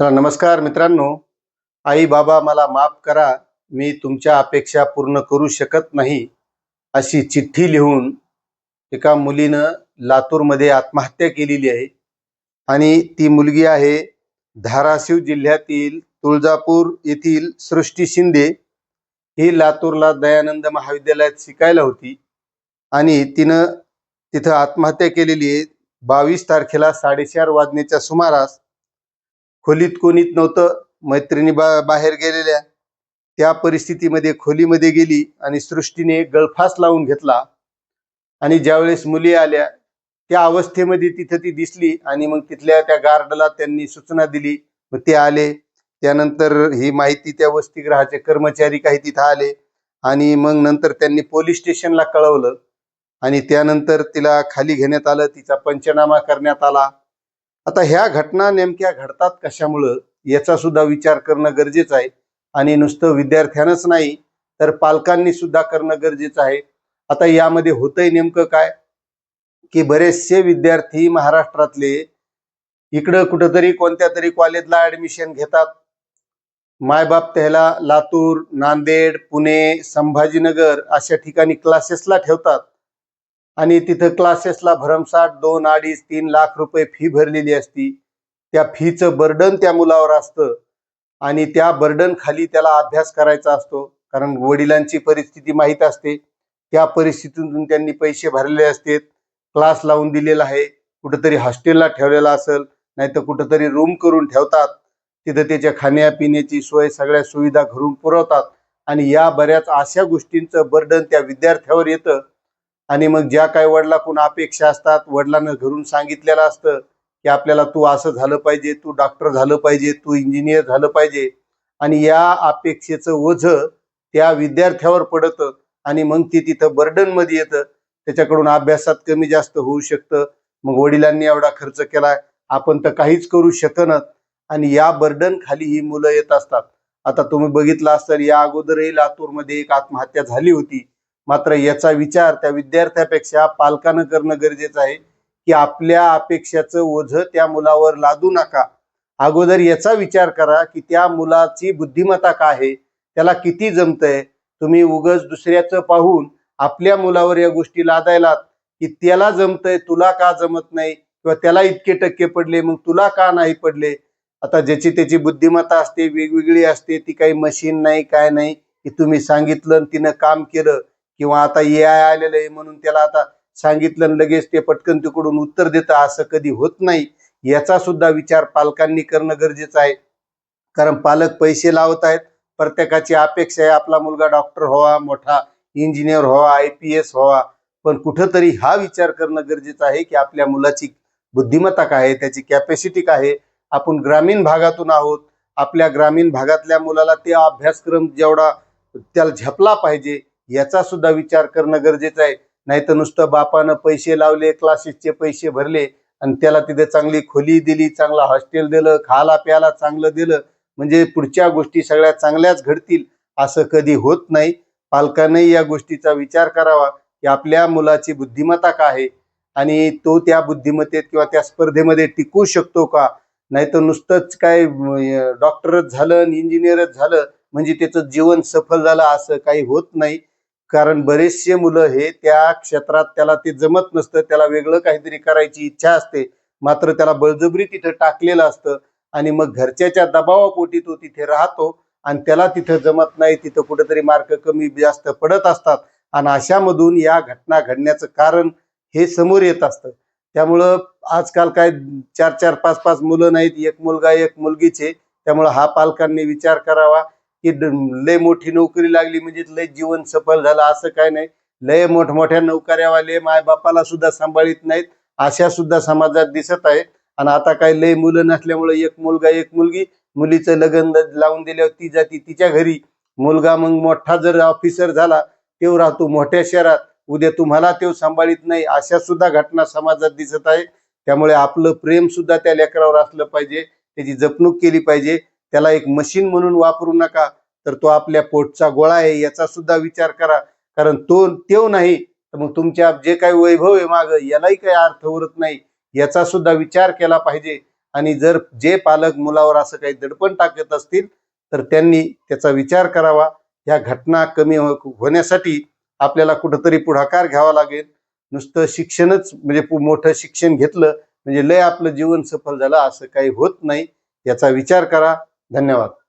तर नमस्कार मित्रांनो. आई बाबा मला माफ करा मी तुमच्या अपेक्षा पूर्ण करू शकत नाही अशी चिठ्ठी लिहून एका मुलीनं लातूरमध्ये आत्महत्या केलेली आहे. आणि ती मुलगी आहे धाराशिव जिल्ह्यातील तुळजापूर येथील सृष्टी शिंदे. ही लातूरला दयानंद महाविद्यालयात शिकायला होती. आणि तिनं तिथं आत्महत्या केलेली आहे. बावीस तारखेला साडेचार वाजण्याच्या सुमारास खोलीत कोणीच नव्हतं. मैत्रिणी बा बाहेर गेलेल्या. त्या परिस्थितीमध्ये खोलीमध्ये गेली आणि सृष्टीने गळफास लावून घेतला. आणि ज्यावेळेस मुली आल्या त्या अवस्थेमध्ये तिथं ती दिसली आणि मग तिथल्या त्या गार्डला त्यांनी सूचना दिली. मग ते आले. त्यानंतर ही माहिती त्या वसतिगृहाचे कर्मचारी काही तिथं आले. आणि मग नंतर त्यांनी पोलीस स्टेशनला कळवलं. आणि त्यानंतर तिला खाली घेण्यात आलं. तिचा पंचनामा करण्यात आला. आता ह्या घटना नेमक्या घडतात कशामुळं याचा सुद्धा विचार करणं गरजेचं आहे. आणि नुसतं विद्यार्थ्यांनाच नाही तर पालकांनी सुद्धा करणं गरजेचं आहे. आता यामध्ये होतंय नेमकं काय? की बरेचसे विद्यार्थी महाराष्ट्रातले इकडं कुठंतरी कोणत्या तरी कॉलेजला ऍडमिशन घेतात. मायबाप त्याला लातूर नांदेड पुणे संभाजीनगर अशा ठिकाणी क्लासेसला ठेवतात. आणि तिथं क्लासेसला भरमसाठ दोन अडीच तीन लाख रुपये फी भरलेली असती. त्या फीचं बर्डन त्या मुलावर असतं. आणि त्या बर्डन खाली त्याला अभ्यास करायचा असतो. कारण वडिलांची परिस्थिती माहीत असते. त्या परिस्थितीतून त्यांनी पैसे भरलेले असतात क्लास लावून दिलेला आहे. कुठंतरी हॉस्टेलला ठेवलेला असेल. नाही तर कुठंतरी रूम करून ठेवतात. तिथं त्याच्या खाण्यापिण्याची सोय सगळ्या सुविधा घरून पुरवतात. आणि या बऱ्याच अशा गोष्टींचं बर्डन त्या विद्यार्थ्यावर येतं. आणि मग ज्या काही वडिलाकडून अपेक्षा असतात वडिलांना घरून सांगितलेलं असतं की आपल्याला तू असं झालं पाहिजे तू डॉक्टर झालं पाहिजे तू इंजिनियर झालं पाहिजे. आणि या अपेक्षेचं ओझ त्या विद्यार्थ्यावर पडतं आणि मग ते तिथं बर्डनमध्ये येतं. त्याच्याकडून अभ्यासात कमी जास्त होऊ शकतं. मग वडिलांनी एवढा खर्च केलाय आपण तर काहीच करू शकनत आणि या बर्डन खाली ही मुलं येत असतात. आता तुम्ही बघितलं असेल या अगोदरही लातूरमध्ये एक आत्महत्या झाली होती. मात्र याचा विचार त्या विद्यार्थ्यापेक्षा पालकानं करणं गरजेचं आहे की आपल्या अपेक्षाचं ओझ त्या मुलावर लादू नका. अगोदर याचा विचार करा की त्या मुलाची बुद्धिमत्ता काय आहे त्याला किती जमतंय तुम्ही उगच दुसऱ्याचं पाहून आपल्या मुलावर या गोष्टी लादायलात की त्याला जमतंय तुला का जमत नाही किंवा त्याला इतके टक्के पडले मग तुला का नाही पडले? आता ज्याची त्याची बुद्धिमत्ता असते वेगवेगळी असते ती काही मशीन नाही काय नाही की तुम्ही सांगितलं आणि तिनं काम केलं किंवा आता ए आय आलेलं आहे म्हणून त्याला आता सांगितलं लगेच ते पटकन तिकडून उत्तर देतं असं कधी होत नाही. याचा सुद्धा विचार पालकांनी करणं गरजेचं आहे. कारण पालक पैसे लावत आहेत. प्रत्येकाची अपेक्षा आहे आपला मुलगा डॉक्टर व्हावा मोठा इंजिनियर व्हावा आय पी एस व्हावा. पण कुठंतरी हा विचार करणं गरजेचं आहे की आपल्या मुलाची बुद्धिमत्ता काय आहे त्याची कॅपॅसिटी काय आहे. आपण ग्रामीण भागातून आहोत. आपल्या ग्रामीण भागातल्या मुलाला ते अभ्यासक्रम जेवढा त्याला झपला पाहिजे याचा सुद्धा विचार करणं गरजेचं आहे. नाही तर नुसतं बापानं पैसे लावले क्लासेसचे पैसे भरले आणि त्याला तिथे चांगली खोली दिली चांगला हॉस्टेल दिलं खायला प्यायला चांगलं दिलं. म्हणजे पुढच्या गोष्टी सगळ्या चांगल्याच घडतील असं कधी होत नाही. पालकांनी या गोष्टीचा विचार करावा. की आपल्या मुलाची बुद्धिमत्ता काय आहे? आणि तो त्या बुद्धिमत्तेत किंवा त्या स्पर्धेमध्ये टिकू शकतो का? नाही तर नुसतंच काय डॉक्टरच झालं इंजिनियरच झालं म्हणजे त्याचं जीवन सफल झालं असं काही होत नाही. कारण बरेचसे मुलं हे त्या क्षेत्रात त्याला ते जमत नसतं त्याला वेगळं काहीतरी करायची इच्छा असते. मात्र त्याला बळजबरी तिथं टाकलेलं असतं आणि मग घरच्याच्या दबावापोटी तो तिथे राहतो आणि त्याला तिथं जमत नाही तिथं कुठेतरी मार्क कमी जास्त पडत असतात. आणि अशामधून या घटना घडण्याचं कारण हे समोर येत असतं. त्यामुळं आजकाल काय चार चार पाच पाच मुलं नाहीत. एक मुलगा एक मुलगीचे त्यामुळं हा पालकांनी विचार करावा. की लय मोठी नोकरी लागली म्हणजे लय जीवन सफल झालं असं काय नाही. लय मोठमोठ्या नोकऱ्यावाले माय बापाला सुद्धा सांभाळीत नाहीत अशा सुद्धा समाजात दिसत आहेत आणि आता काय लय मुलं नसल्यामुळे एक मुलगा एक मुलगी मुलीचं लग्न लावून दिल्यावर ती जाती तिच्या घरी. मुलगा मग मोठा जर ऑफिसर झाला तेव्हा राहतो मोठ्या शहरात उद्या तुम्हाला तेव्हा सांभाळीत नाही अशा सुद्धा घटना समाजात दिसत आहे. त्यामुळे आपलं प्रेम सुद्धा त्या लेकरावर असलं पाहिजे त्याची जपणूक केली पाहिजे. त्याला एक मशीन म्हणून वापरू नका तर तो आपल्या पोटचा गोळा आहे याचा सुद्धा विचार करा. कारण तो तेव नाही तर मग तुमच्या जे काही वैभव आहे माग यालाही काही अर्थ उरत नाही. याचा सुद्धा विचार केला पाहिजे. आणि जर जे पालक मुलावर असं काही दडपण टाकत असतील तर त्यांनी त्याचा विचार करावा. ह्या घटना कमी हो, होण्यासाठी आपल्याला कुठंतरी पुढाकार घ्यावा लागेल. नुसतं शिक्षणच म्हणजे मोठं शिक्षण घेतलं म्हणजे लय आपलं जीवन सफल झालं असं काही होत नाही. याचा विचार करा. धन्यवाद.